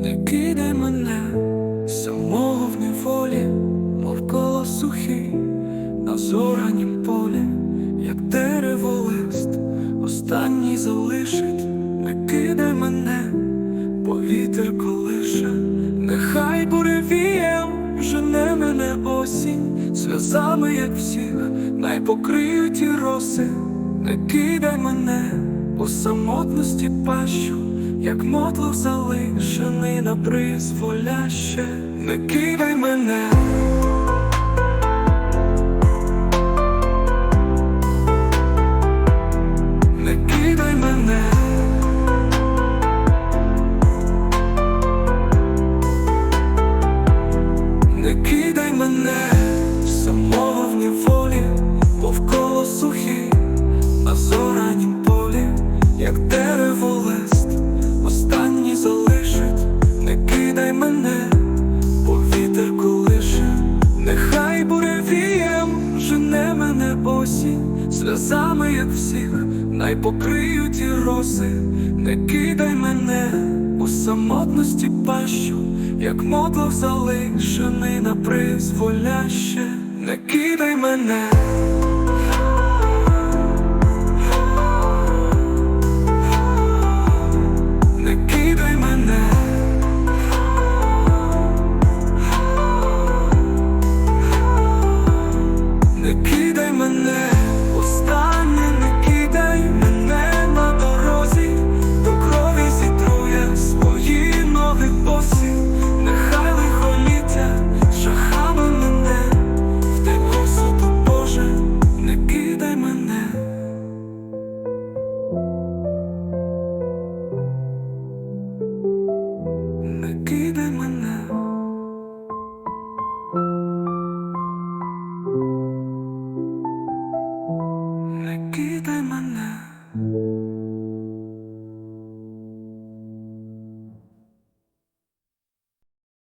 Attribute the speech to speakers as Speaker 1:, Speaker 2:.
Speaker 1: кидай мене самого в неволі, мов коло сухий на зоранім полі, як дерево лист, останній залишить, не кидай мене, бо вітер колише, нехай буревієм жене мене осінь, сльозами, як всіх, най покриють роси, не кидай мене у самотності пащу, як мотлох залишений на призволяще, не кидай мене. Не кидай мене, не кидай мене. Самого в неволі, повколо сухий, на зоранім полі, як дерево сльозами, як всіх, най покриють і роси, не кидай мене у самотності пащу, як мотлов залишений на призволяще, не кидай мене. Не кидай мене, не кидай мене.